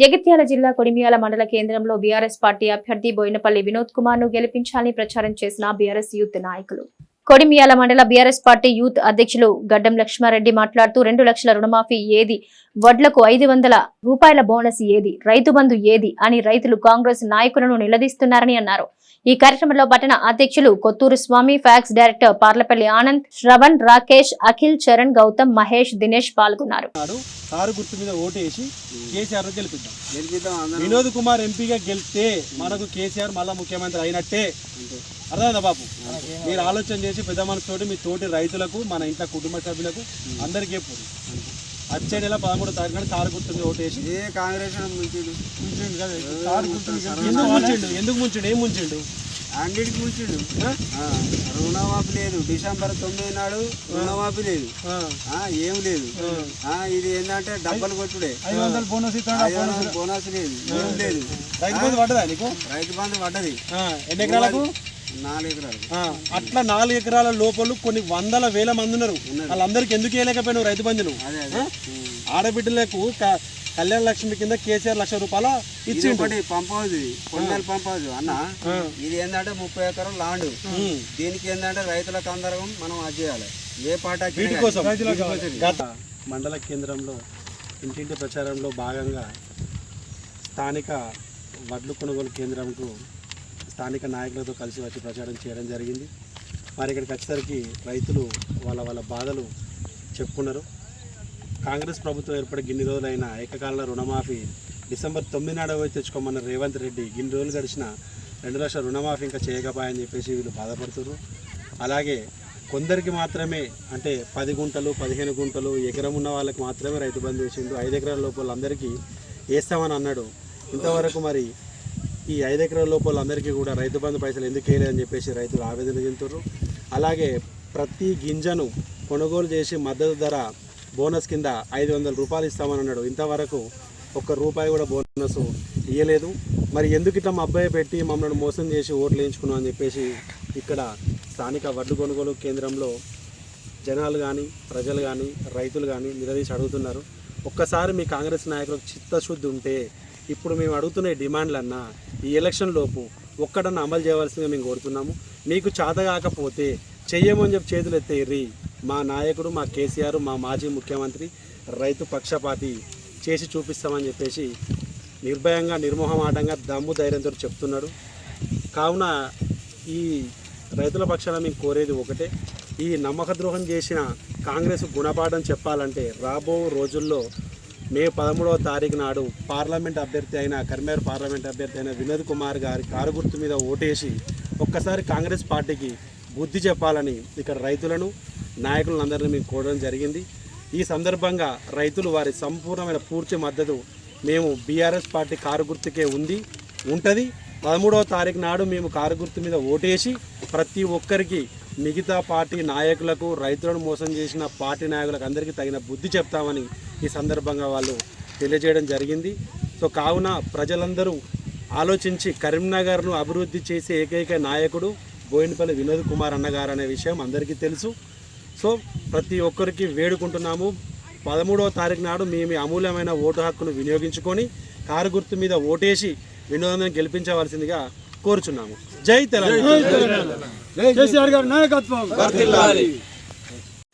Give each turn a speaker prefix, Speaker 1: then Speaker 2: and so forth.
Speaker 1: జగిత్యాల జిల్లా కొడిమియాల మండల కేంద్రంలో బీఆర్ఎస్ పార్టీ అభ్యర్థి బోయినపల్లి వినోద్ కుమార్ను గెలిపించాలని ప్రచారం చేసిన బీఆర్ఎస్ యూత్ నాయకులు. కొడిమియాల మండల బీఆర్ఎస్ పార్టీ యూత్ అధ్యక్షులు గడ్డం లక్ష్మారెడ్డి మాట్లాడుతూ రెండు లక్షల రుణమాఫీ ఏది? వడ్లకు ఐదు వందల రూపాయల బోనస్ ఏది? రైతు బంధు ఏది? అని రైతులు కాంగ్రెస్ నాయకులను నిలదీస్తున్నారని అన్నారు. ఈ కార్యక్రమంలో పట్టణ అధ్యక్షులు కొత్తూరు స్వామి ఫ్యాక్స్ డైరెక్టర్ పార్లపల్లి ఆనంద్ శ్రవణ్ రాకేష్ అఖిల్ చరణ్ గౌతమ్ మహేష్ దినేష్ పాల్గొన్నారు.
Speaker 2: కారు గుర్తు మీద ఓటు వేసి కేసీఆర్ గెలిపిద్దాం. వినోద్ కుమార్ ఎంపీగా గెలిస్తే మనకు కేసీఆర్ మళ్ళా ముఖ్యమంత్రి అయినట్టే. అర్థమైందా బాబు? మీరు ఆలోచన చేసి పెద్ద మనసుతోటి మీ తోటి రైతులకు మన ఇంట్లో కుటుంబ సభ్యులకు అందరికీ చెప్పు. వచ్చే నెల పదమూడు తారీఖున కారు గుర్తు మీద ఓటు వేసి
Speaker 3: ఏ కాంగ్రెస్ ముంచిండు?
Speaker 2: ముంచిండు కదా, కారు గుర్తు మీద ఎందుకు ముంచిండు? ఎందుకు ముంచిండు? ఏం ముంచిండు?
Speaker 3: అన్నిటికి ముంచిండు. రుణమాఫీ లేదు. డిసెంబర్ తొమ్మిది నాడు రుణమాఫీ లేదు.
Speaker 2: ఆ.
Speaker 3: ఆ, ఏం లేదు. ఆ, ఇది ఏంటంటే డబ్బలు కొట్టుడే.
Speaker 2: ఐదు వందలు బోనస్
Speaker 3: ఐదు వందలు బోనస్ లేదు. ఏం లేదు.
Speaker 2: రైతు బంధు పడ్డదా నీకు?
Speaker 3: రైతు బంధు పడ్డది.
Speaker 2: ఆ, ఎన్ని ఎకరాలకు? అట్లా నాలుగు ఎకరాల లోపల కొన్ని వందల వేల మంది ఉన్నారు. వాళ్ళందరికీ ఎందుకు వేయలేకపోయినావు రైతు బంధును
Speaker 3: అదే అదే.
Speaker 2: ఆడబిడ్డలకు కళ్యాణ లక్ష్మి కింద కేసీఆర్ లక్ష రూపాయల
Speaker 3: ఇది
Speaker 2: ఇచ్చిండు.
Speaker 3: ఒకటి పంప్ హౌస్ ఇది. కొండలు పంప్ హౌస్ అన్న ఇది ఏంటంటే ముప్పై ఎకరం లాండ్. దీనికి ఏంటంటే రైతులకు అందరం మనం అది చేయాలి. ఏ పాట.
Speaker 2: కోసం. మండల కేంద్రంలో ఇంటింటి ప్రచారంలో భాగంగా స్థానిక వడ్లు కొనుగోలు కేంద్రంకు స్థానిక నాయకులతో కలిసి వచ్చి ప్రచారం చేయడం జరిగింది. మరి ఇక్కడికి వచ్చేసరికి రైతులు వాళ్ళ వాళ్ళ బాధలు చెప్పుకున్నారు. కాంగ్రెస్ ప్రభుత్వం ఏర్పడి గిన్ని రోజులైన ఏకకాలంలో రుణమాఫీ డిసెంబర్ తొమ్మిది నాడు పోయి తెచ్చుకోమన్న రేవంత్ రెడ్డి గిన్ని రోజులు గడిచిన రెండు లక్షల రుణమాఫీ ఇంకా చేయకపోయని చెప్పేసి వీళ్ళు బాధపడుతున్నారు. అలాగే కొందరికి మాత్రమే అంటే పది గుంటలు పదిహేను గుంటలు ఎకరం ఉన్న వాళ్ళకి మాత్రమే రైతు బంధు వేసిండు. ఐదు ఎకరాల లోపల అందరికీ వేస్తామని అన్నాడు. ఇంతవరకు మరి ఈ ఐదు ఎకరాల లోపల అందరికీ కూడా రైతు బంధు పైసలు ఎందుకు వేయలేదని చెప్పేసి రైతులు ఆవేదన చెందుతున్నారు అలాగే ప్రతి గింజను కొనుగోలు చేసి మద్దతు ధర బోనస్ కింద ఐదు వందల రూపాయలు ఇస్తామని అన్నాడు. ఇంతవరకు ఒక్క రూపాయి కూడా బోనస్ ఇవ్వలేదు మరి ఎందుకు ఇట్లా మా అబ్బాయి పెట్టి మమ్మల్ని మోసం చేసి ఓట్లు వేయించుకున్నాం అని చెప్పేసి ఇక్కడ స్థానిక వడ్లు కొనుగోలు కేంద్రంలో జనాలు కానీ ప్రజలు కానీ రైతులు కానీ నిలదీసి అడుగుతున్నారు. ఒక్కసారి మీ కాంగ్రెస్ నాయకులకు చిత్తశుద్ధి ఉంటే ఇప్పుడు మేము అడుగుతున్న డిమాండ్లన్నా ఈ ఎలక్షన్ లోపు ఒక్కడన్నా అమలు చేయవలసిందిగా మేము కోరుతున్నాము. మీకు చేత కాకపోతే చెయ్యమని చెప్పి చేతులు ఎత్తేర్రి మా నాయకుడు మా కేసీఆర్ మా మాజీ ముఖ్యమంత్రి రైతు పక్షపాతి చేసి చూపిస్తామని చెప్పేసి నిర్భయంగా నిర్మోహమాటంగా దమ్ము ధైర్యంతో చెప్తున్నాడు. కావున ఈ రైతుల పక్షాన మేము కోరేది ఒకటే. ఈ నమ్మక ద్రోహం చేసిన కాంగ్రెస్ గుణపాఠం చెప్పాలంటే రాబో రోజుల్లో మే పదమూడవ తారీఖు నాడు పార్లమెంట్ అభ్యర్థి అయిన కర్మేర్ పార్లమెంట్ అభ్యర్థి అయిన వినోద్ కుమార్ గారి కారు గుర్తు మీద ఓటేసి ఒక్కసారి కాంగ్రెస్ పార్టీకి బుద్ధి చెప్పాలని ఇక్కడ రైతులను నాయకులను అందరినీ మేము కోరడం జరిగింది. ఈ సందర్భంగా రైతులు వారి సంపూర్ణమైన పూర్తి మద్దతు మేము బీఆర్ఎస్ పార్టీ కారు గుర్తుకే ఉంది ఉంటుంది. పదమూడవ తారీఖు నాడు మేము కారు గుర్తు మీద ఓటేసి ప్రతి ఒక్కరికి మిగతా పార్టీ నాయకులకు రైతులను మోసం చేసిన పార్టీ నాయకులకు అందరికీ తగిన బుద్ధి చెప్తామని ఈ సందర్భంగా వాళ్ళు తెలియజేయడం జరిగింది. సో కావున ప్రజలందరూ ఆలోచించి కరీంనగర్ను అభివృద్ధి చేసే ఏకైక నాయకుడు బోయినపల్లి వినోద్ కుమార్ అన్నగారు అనే విషయం అందరికీ తెలుసు. సో ప్రతి ఒక్కరికి వేడుకుంటున్నాము. పదమూడవ తారీఖు నాడు మీ మీ అమూల్యమైన ఓటు హక్కును వినియోగించుకొని కారు గుర్తు మీద ఓటేసి వినోదం గెలిపించవలసిందిగా కోరుచున్నాము. జై తెలంగాణ.
Speaker 4: కేసీఆర్ గారి నాయకత్వం.